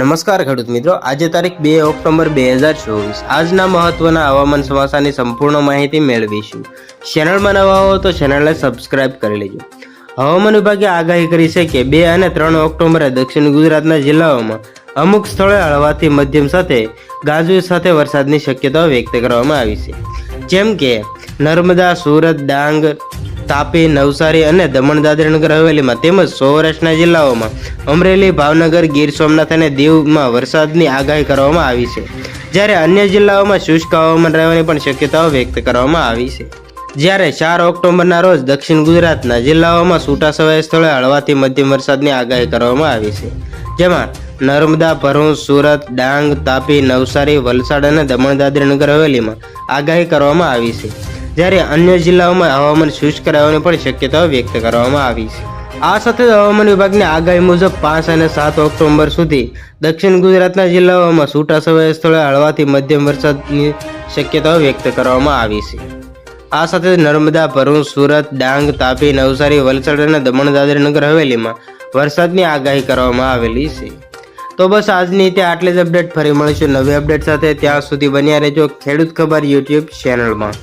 નમસ્કાર ખેડૂત મિત્રો. આજે તારીખ બે ઓક્ટોબર બે હજાર ચોવીસ. આજના મહત્વના હવામાન સમાચારની સંપૂર્ણ માહિતી મેળવીશું. ચેનલમાં નવા હો તો ચેનલને સબસ્ક્રાઇબ કરી લેજો. હવામાન વિભાગે આગાહી કરી છે કે બે અને ત્રણ ઓક્ટોબરે દક્ષિણ ગુજરાતના જિલ્લાઓમાં અમુક સ્થળે હળવાથી મધ્યમ સાથે ગાજવીજ સાથે વરસાદની શક્યતાઓ વ્યક્ત કરવામાં આવી છે. જેમ કે નર્મદા, સુરત, ડાંગ તાપી, નવસારી અને દમણ દાદરાનગર હવેલીમાં તેમજ સૌરાષ્ટ્રના જિલ્લાઓમાં અમરેલી, ભાવનગર, ગીર સોમનાથ અને દીવમાં વરસાદની આગાહી કરવામાં આવી છે. જ્યારે અન્ય જિલ્લાઓમાં શુષ્ક હવામાન રહેવાની પણ શક્યતાઓ વ્યક્ત કરવામાં આવી છે. જ્યારે ચાર ઓક્ટોબરના રોજ દક્ષિણ ગુજરાતના જિલ્લાઓમાં છૂટાછવાયા સ્થળે હળવાથી મધ્યમ વરસાદની આગાહી કરવામાં આવી છે. જેમાં નર્મદા, ભરૂચ, સુરત, ડાંગ, તાપી, નવસારી, વલસાડ અને દમણ દાદરાનગર હવેલીમાં આગાહી કરવામાં આવી છે. જ્યારે અન્ય જિલ્લાઓમાં હવામાન શુષ્ક રહેવાની પણ શક્યતાઓ વ્યક્ત કરવામાં આવી છે. આ સાથે હવામાન વિભાગની આગાહી મુજબ પાંચ અને સાત ઓક્ટોબર સુધી દક્ષિણ ગુજરાતના જિલ્લાઓમાં છૂટાછવાયા સ્થળે હળવાથી મધ્યમ વરસાદની શક્યતાઓ વ્યક્ત કરવામાં આવી છે. આ સાથે નર્મદા, ભરૂચ, સુરત, ડાંગ, તાપી, નવસારી, વલસાડ અને દમણ દાદરાનગર હવેલીમાં વરસાદની આગાહી કરવામાં આવેલી છે. તો બસ આજની તે આટલી જ અપડેટ. ફરી મળીશું નવી અપડેટ સાથે. ત્યાં સુધી બન્યા રહેજો ખેડૂત ખબર યુટ્યુબ ચેનલમાં.